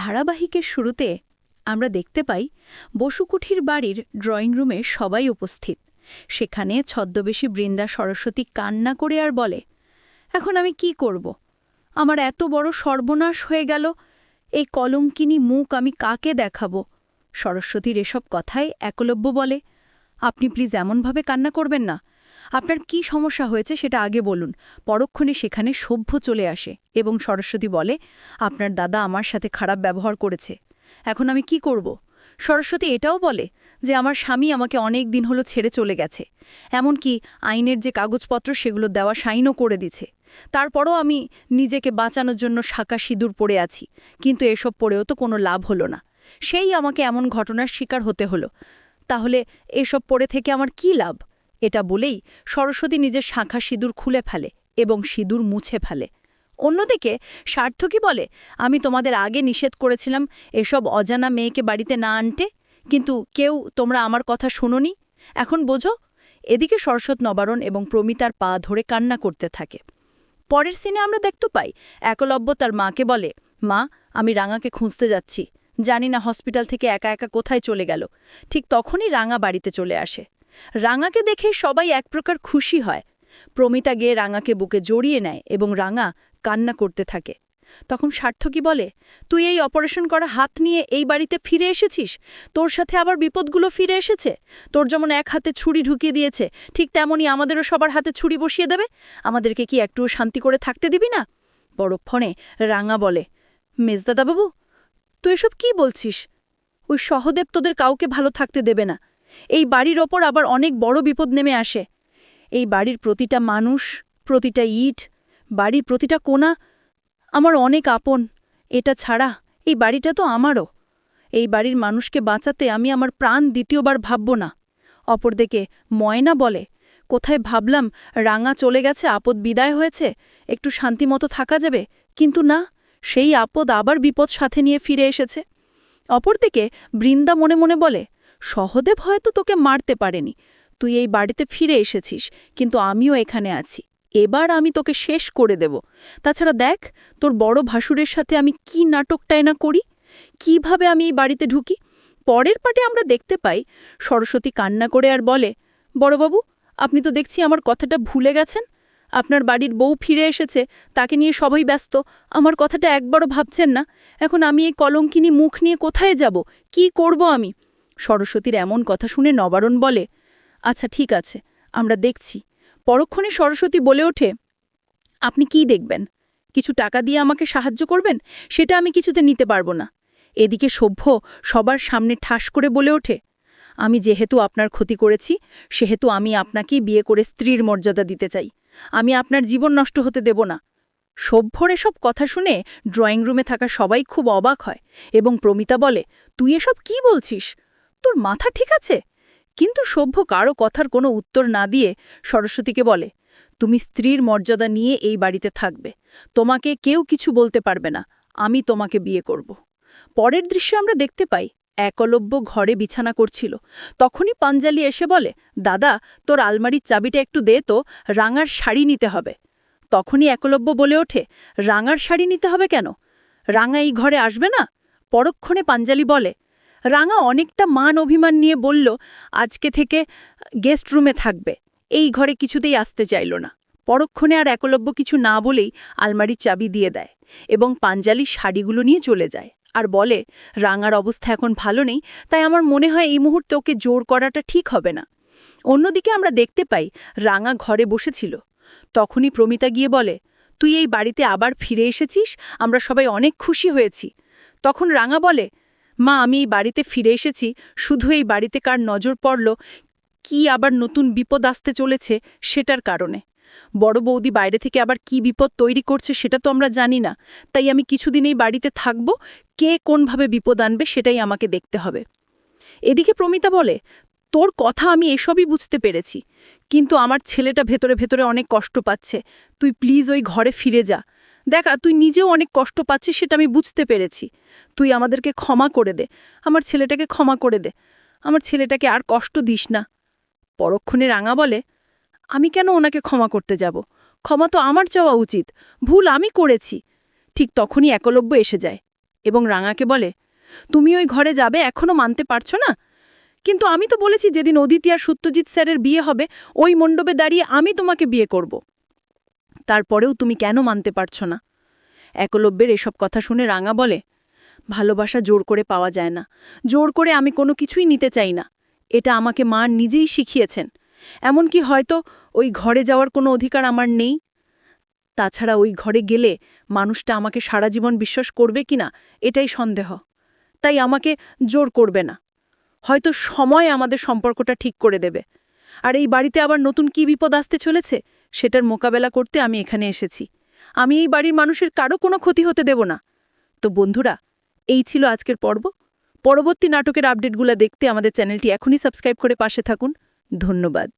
ধারাবাহিকের শুরুতে আমরা দেখতে পাই বসুকুঠির বাড়ির ড্রয়িং রুমে সবাই উপস্থিত। সেখানে ছদ্মবেশী বৃন্দা সরস্বতী কান্না করে আর বলে, এখন আমি কি করব? আমার এত বড় সর্বনাশ হয়ে গেল। এই কলঙ্কিনী মুখ আমি কাকে দেখাবো? সরস্বতীর এসব কথায় একলব্য বলে আপনি প্লিজ এমনভাবে কান্না করবেন না। আপনার কি সমস্যা হয়েছে সেটা আগে বলুন। পরক্ষণে সেখানে সভ্য চলে আসে এবং সরস্বতী বলে, আপনার দাদা আমার সাথে খারাপ ব্যবহার করেছে। এখন আমি কি করব? সরস্বতী এটাও বলে যে, আমার স্বামী আমাকে অনেক দিন হলো ছেড়ে চলে গেছে। এমনকি আইনের যে কাগজপত্র সেগুলো দেওয়া সাইনও করে দিছে। তারপরও আমি নিজেকে বাঁচানোর জন্য শাঁকা সিঁদুর পড়ে আছি। কিন্তু এসব পড়েও তো কোনো লাভ হলো না। সেই আমাকে এমন ঘটনার শিকার হতে হলো। তাহলে এসব পড়ে থেকে আমার কি লাভ? এটা বলেই সরস্বতী নিজের শাঁখা সিঁদুর খুলে ফেলে এবং সিঁদুর মুছে ফেলে। অন্যদিকে সার্থকী বলে, আমি তোমাদের আগে নিষেধ করেছিলাম এসব অজানা মেয়েকে বাড়িতে না আনতে, কিন্তু কেউ তোমরা আমার কথা শোনোনি? এখন বোঝো? এদিকে সরস্বত নবারণ এবং প্রমিতার পা ধরে কান্না করতে থাকে। পরের সিনে আমরা দেখতে পাই, একলব্য তার মাকে বলে, মা, আমি রাঙাকে খুঁজতে যাচ্ছি। জানি না হসপিটাল থেকে একা একা কোথায় চলে গেল। ঠিক তখনই রাঙা বাড়িতে চলে আসে। রাঙাকে দেখে সবাই এক প্রকার খুশি হয়। প্রমিতা গিয়ে রাঙাকে বুকে জড়িয়ে নেয় এবং রাঙা কান্না করতে থাকে। তখন সার্থকী বলে, তুই এই অপারেশন করা হাত নিয়ে এই বাড়িতে ফিরে এসেছিস? তোর সাথে আবার বিপদগুলো ফিরে এসেছে? তোর যেমন এক হাতে ছুরি ঢুকিয়ে দিয়েছে, ঠিক তেমনই আমাদেরও সবার হাতে ছুরি বসিয়ে দেবে? আমাদেরকে কি একটুও শান্তি করে থাকতে দিবি না? বড়ক্ষণে রাঙা বলে, মেজদাদাবাবু তুই এসব কি বলছিস? ওই সহদেব তোদের কাউকে ভালো থাকতে দেবে না। এই বাড়ির ওপর আবার অনেক বড় বিপদ নেমে আসে। এই বাড়ির প্রতিটা মানুষ, প্রতিটা ইট, বাড়ির প্রতিটা কোণা আমার অনেক আপন। এটা ছাড়া এই বাড়িটা তো আমারও। এই বাড়ির মানুষকে বাঁচাতে আমি আমার প্রাণ দ্বিতীয়বার ভাবব না। অপরদিকে ময়না বলে, কোথায় ভাবলাম রাঙা চলে গেছে, আপদ বিদায় হয়েছে, একটু শান্তিমতো থাকা যাবে? কিন্তু না সেই আপদ আবার বিপদ সাথে নিয়ে ফিরে এসেছে। অপরদিকে বৃন্দা মনে মনে বলে, সহদেব হয়তো তোকে মারতে পারেনি। তুই এই বাড়িতে ফিরে এসেছিস, কিন্তু আমিও এখানে আছি। এবার আমি তোকে শেষ করে দেব। তাছাড়া দেখ, তোর বড় ভাসুরের সাথে আমি কি নাটকটায় না করি? কীভাবে আমি এই বাড়িতে ঢুকি? পরের পাটে আমরা দেখতে পাই, সরস্বতী কান্না করে আর বলে, বড়বাবু, আপনি তো দেখছি আমার কথাটা ভুলে গেছেন। আপনার বাড়ির বউ ফিরে এসেছে, তাকে নিয়ে সবাই ব্যস্ত। আমার কথাটা একবারও ভাবছেন না। এখন আমি এই কলঙ্কিনী মুখ নিয়ে কোথায় যাব? কি করব আমি? সরস্বতীর এমন কথা শুনে নবারণ বলে আচ্ছা ঠিক আছে, আমরা দেখছি। পরক্ষণে সরস্বতী বলে ওঠে, আপনি কি দেখবেন? কিছু টাকা দিয়ে আমাকে সাহায্য করবেন? সেটা আমি কিছুতে নিতে পারব না। এদিকে সভ্য সবার সামনে ঠাস করে বলে ওঠে, আমি যেহেতু আপনার ক্ষতি করেছি, সেহেতু আমি আপনাকেই বিয়ে করে স্ত্রীর মর্যাদা দিতে চাই। আমি আপনার জীবন নষ্ট হতে দেব না। সভ্যর এসব কথা শুনে ড্রয়িং রুমে থাকা সবাই খুব অবাক হয় এবং প্রমিতা বলে, তুই এসব কি বলছিস? তোর মাথা ঠিক আছে? কিন্তু সভ্য কারও কথার কোনো উত্তর না দিয়ে সরস্বতীকে বলে, তুমি স্ত্রীর মর্যাদা নিয়ে এই বাড়িতে থাকবে। তোমাকে কেউ কিছু বলতে পারবে না। আমি তোমাকে বিয়ে করব। পরের দৃশ্যে আমরা দেখতে পাই একলব্য ঘরে বিছানা করছিল। তখনই পাঞ্জালি এসে বলে, দাদা, তোর আলমারির চাবিটা একটু দে তো, রাঙার শাড়ি নিতে হবে। তখনই একলব্য বলে ওঠে, রাঙার শাড়ি নিতে হবে কেন? রাঙা এই ঘরে আসবে না? পরক্ষণে পাঞ্জালি বলে, রাঙা অনেকটা মান অভিমান নিয়ে বলল, আজকে থেকে গেস্ট রুমে থাকবে, এই ঘরে কিছুতেই আসতে চাইল না। পরক্ষণে আর একলব্য কিছু না বলেই আলমারির চাবি দিয়ে দেয় এবং পাঞ্জালি শাড়িগুলো নিয়ে চলে যায়। আর বলে, রাঙার অবস্থা এখন ভালো নেই, তাই আমার মনে হয় এই মুহূর্তে ওকে জোর করাটা ঠিক হবে না। অন্যদিকে আমরা দেখতে পাই, রাঙা ঘরে বসেছিল। তখনই প্রমিতা গিয়ে বলে, তুই এই বাড়িতে আবার ফিরে এসেছিস? আমরা সবাই অনেক খুশি হয়েছি। তখন রাঙা বলে, মা, আমি এই বাড়িতে ফিরে এসেছি, শুধু এই বাড়িতে কার নজর পড়ল, কি আবার নতুন বিপদ আসতে চলেছে সেটার কারণে। বড় বৌদি বাইরে থেকে আবার কি বিপদ তৈরি করছে সেটা তো আমরা জানি না। তাই আমি কিছুদিন এই বাড়িতে থাকব, কে কোনভাবে বিপদ আনবে সেটাই আমাকে দেখতে হবে। এদিকে প্রমিতা বলে, তোর কথা আমি এসবই বুঝতে পেরেছি, কিন্তু আমার ছেলেটা ভেতরে ভেতরে অনেক কষ্ট পাচ্ছে। তুই প্লিজ ওই ঘরে ফিরে যা। দেখা তুই নিজেও অনেক কষ্ট পাচ্ছিস সেটা আমি বুঝতে পেরেছি। তুই আমাদেরকে ক্ষমা করে দে, আমার ছেলেটাকে ক্ষমা করে দে। আমার ছেলেটাকে আর কষ্ট দিস না। পরক্ষণে রাঙা বলে আমি কেন ওনাকে ক্ষমা করতে যাব? ক্ষমা তো আমার চাওয়া উচিত। ভুল আমি করেছি। ঠিক তখনই একলব্য এসে যায় এবং রাঙাকে বলে, তুমি ওই ঘরে যাবে এখনও মানতে পারছ না? কিন্তু আমি তো বলেছি যেদিন অদিতি আর সত্যজিৎ স্যারের বিয়ে হবে, ওই মণ্ডপে দাঁড়িয়ে আমি তোমাকে বিয়ে করব। তারপরেও তুমি কেন মানতে পারছ না? একলব্যের এসব কথা শুনে রাঙা বলে, ভালোবাসা জোর করে পাওয়া যায় না। জোর করে আমি কোনো কিছুই নিতে চাই না। এটা আমাকে মা নিজেই শিখিয়েছেন। এমনকি হয়তো ওই ঘরে যাওয়ার কোনো অধিকার আমার নেই। তাছাড়া ওই ঘরে গেলে মানুষটা আমাকে সারা জীবন বিশ্বাস করবে কিনা, এটাই সন্দেহ। তাই আমাকে জোর করবে না। হয়তো সময় আমাদের সম্পর্কটা ঠিক করে দেবে। আর এই বাড়িতে আবার নতুন কি বিপদ আসতে চলেছে, সেটার মোকাবেলা করতে আমি এখানে এসেছি। আমি এই বাড়ির মানুষের কারও কোনো ক্ষতি হতে দেব না। তো বন্ধুরা, এই ছিল আজকের পর্ব। পরবর্তী নাটকের আপডেটগুলো দেখতে আমাদের চ্যানেলটি এখনই সাবস্ক্রাইব করে পাশে থাকুন। ধন্যবাদ।